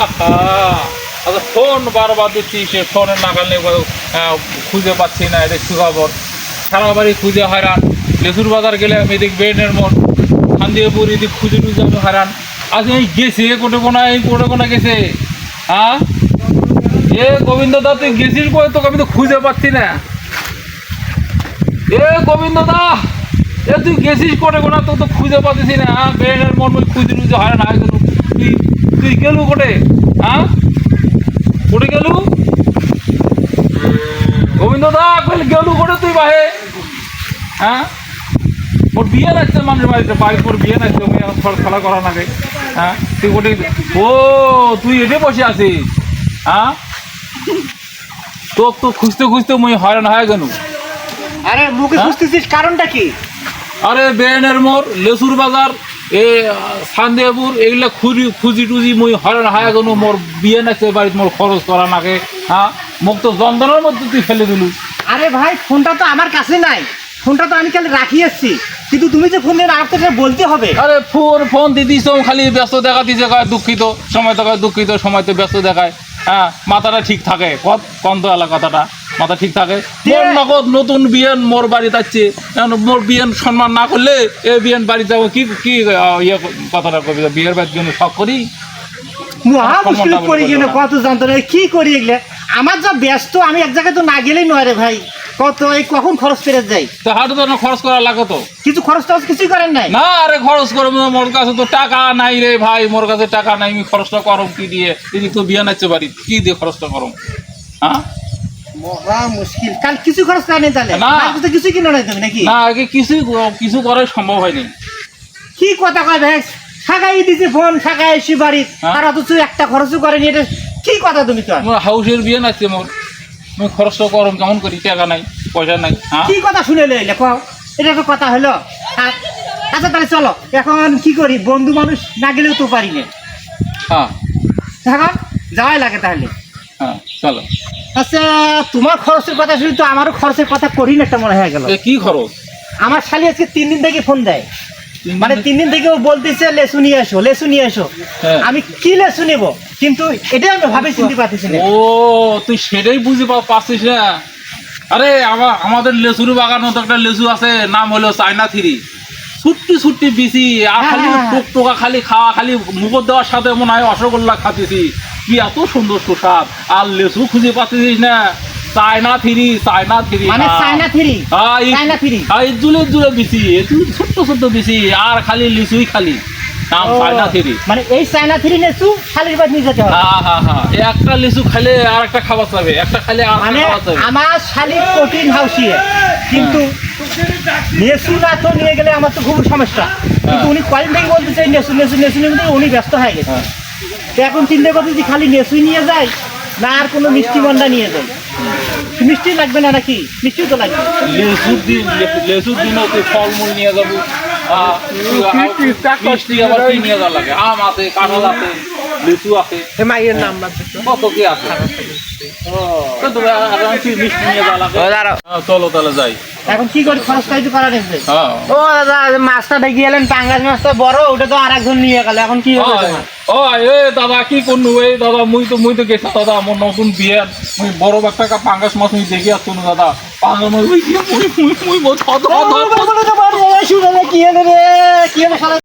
আচ্ছা ফোন বারবার দিচ্ছি সে ফোনের নাগাল আহ, খুঁজে পাচ্ছি না এটা সুখবর সারা বাড়ি খুঁজে হয়রান। লেসুর বাজার গেলে আমি এদিক বেনের মন। খান্দিয়াপুর এদিক খুঁজে টুজে আমি হয়রান। আজ এই গেছে কোটে কোনা এই কোটে কোনা গেছে। হ্যাঁ এ গোবিন্দ দা তুই গেছিস কই? তোকে আমি তো খুঁজে পাচ্ছি না। এ গোবিন্দ দা এ তুই গেছিস কোটে কোনা তো তো খুঁজে পাচ্ছিস না। হ্যাঁ বেনের মন খুঁজে টুজে হয়রান। হয়ে গেল তুই তুই গেলু কোটে হ্যাঁ? কোটে গেলু? গোবিন্দ দা কইল গেলু কোটে তুই বাহে? হ্যাঁ? ওর বিয়ে লাগছে মানুষের বাড়িতে? বাড়ির পর বিয়ে লাগছে খর- খেলা করা নাকি হ্যাঁ? তুই কোটে ও তুই এটে বসে আছিস? হ্যাঁ? তোর তো খুঁজতে খুঁজতে মুই হয়রান হয়ে গেল। আরে মুখে হ্যাঁ? খুঁজতেছিস কারণটা কি? আরে বেনের মোর লেসুর বাজার। এ সান্দেপুর এগুলা খুঁজি খুঁজি টুজি মুই হয়রান হয়ে গেল মোর বিয়ে নাচছে বাড়িতে মোর খরচ করা নাকে হ্যাঁ? মোক তো যন্ত্রণার মধ্যে তুই ফেলে দিলু। আরে ভাই ফোনটা তো আমার কাছে নাই। ফোনটা তো আমি কাল রাখি এসছি কিন্তু তুমি যে ফোন নিয়ে আসতে সেটা বলতে হবে। আরে ফোন ফোন দিদিস খালি ব্যস্ত দেখা দিছে কয় দুঃখিত সময় তো কয় দুঃখিত সময় তো ব্যস্ত দেখায় হ্যাঁ? মাথাটা ঠিক থাকে কত কন্ত এলা কথাটা? মাথা ঠিক থাকে। মোর নগদ নতুন বিয়েন মোর বাড়ি যাচ্ছে। এখন মোর বিয়েন সম্মান না করলে এ বিয়েন বাড়ি যাব কি কি ইয়ে কথাটা কবি? বিয়ের বাড়ির জন্য শখ করি? মহা মুশকিল পড়ে গেলে কত যন্ত্রণা। কি করি এগুলো? আমার যা ব্যস্ত আমি এক জায়গায় তো না গেলেই নয় রে ভাই। কত এই কখন খরচ ফেরত যাই? তো হাটে তো খরচ করা লাগে তো। কিছু খরচ টরচ কিছুই করেন নাই? না আরে খরচ করব না। মোর কাছে তো টাকা নাই রে ভাই। মোর কাছে টাকা নাই আমি খরচটা করম কি দিয়ে? এদিক তো বিয়ে নাচছে বাড়ি কি দিয়ে খরচটা করম? হ্যাঁ? মহা মুশকিল। কাল কিছু খরচ করেনি তাহলে? না। তো কিছুই কিনে নাই তুমি নাকি? না আগে কিছু কিছু করাই সম্ভব হয়নি। কি কথা কয় ভাই? সাগাই দিছে ফোন সাগাই এসি বাড়ি। হ্যাঁ? আর অথচ একটা খরচও করেনি এটা কি কথা তুমি তো? মোর হাউসের বিয়ে নাচছে মোর। আমি খরচটা করম কেমন করি টাকা নাই পয়সা নাই হ্যাঁ? কি কথা শুনে লইলে কও? এটা তো কথা হলো। আ- আচ্ছা তাহলে চলো। এখন কি করি? বন্ধু মানুষ না গেলেও তো পারি না। হ্যাঁ। দেখো যাওয়াই লাগে তাহলে। হ্যাঁ চলো। আচ্ছা তোমার খরচের কথা শুনি তো আমারও খরচের কথা কঠিন একটা মনে হয়ে গেল। কি খরচ? আমার শালি আজকে তিন দিন থেকে ফোন দেয়। মানে তিন দিন থেকে ও বলতেছে লেসু নিয়ে এসো লেসু নিয়ে এসো। হ্যাঁ। আমি কি লেসু নেব? কিন্তু এটাই আমি ভাবে চিনতে পারতেছি না। ও তুই সেটাই বুঝে পা- পাচ্ছিস না? আরে আমাদের লেসুর বাগান তো একটা লেসু আছে নাম হলো চায়না থ্রি। ছুট্টি ছুট্টি বিসি আর খালি হ্যাঁ, হ্যাঁ। টোক টোকা খালি খাওয়া খালি মুখর দেওয়ার সাথে মনে হয় রসগোল্লা খাতেছি কি এত সুন্দর সুস্বাদ। আর লেসু খুঁজে পাচ্ছিস না। China three China three. মানে চায়না থ্রি? China three? এই জুলে জুলে এই ছোট্ট ছোট্ট বিসি আর খালি লিচুই খালি। নাম চায়না থ্রি। মানে এই চায়না থ্রি লেসু শালির বাদ নিয়ে যেতে হবে। হ্যাঁ হ্যাঁ হ্যাঁ। একটা লিচু খাইলে আর একটা খাবার চাবে একটা খাইলে আর মানে খাবার চাবে। আমার শালির প্রোটিন হাউসিয়ে। কিন্তু নেসু না তো নিয়ে গেলে আমার তো খুব সমস্যা। কিন্তু উনি কয়েকদিন থেকে বলতেছে নেসু নেসু নেসু নিয়ে উনি ব্যস্ত হয়ে গেছে। হ্যাঁ। তো এখন চিন্তা করতেছি খালি নেসুই নিয়ে যায় না আর কোনো মিষ্টি মন্ডা নিয়ে যায়। মিষ্টি লাগবে না নাকি? মিষ্টিও তো লাগবে। লেসুর দিন লেসুর দিনও তুই ফলমূল নিয়ে যাব মিষ্টি আবার কি নিয়ে যাওয়া লাগে? আম আছে কাঁঠাল আছে লিচু আছে। কত কি আছে? তো তুমি আরামসে মিষ্টি নিয়ে যাওয়া লাগে হ্যাঁ, চলো তাহলে যাই এখন কি করে খরচ কাজ করা নেবে হ্যাঁ ও দাদা মাছটা দেখে এলেন পাঙ্গাস মাছটা বড় ওটা তো আর একজন নিয়ে গেল এখন কি হবে? ও এ দাদা কি করনু এই দাদা মুই তো মুই তো গেছি দাদা আমার নতুন বিয়ে মুই বড় একটা পাঙ্গাস মাছ মুই দেখি আসছো না দাদা পাঙ্গাস মাছ মুই মুই মুই মুই মুই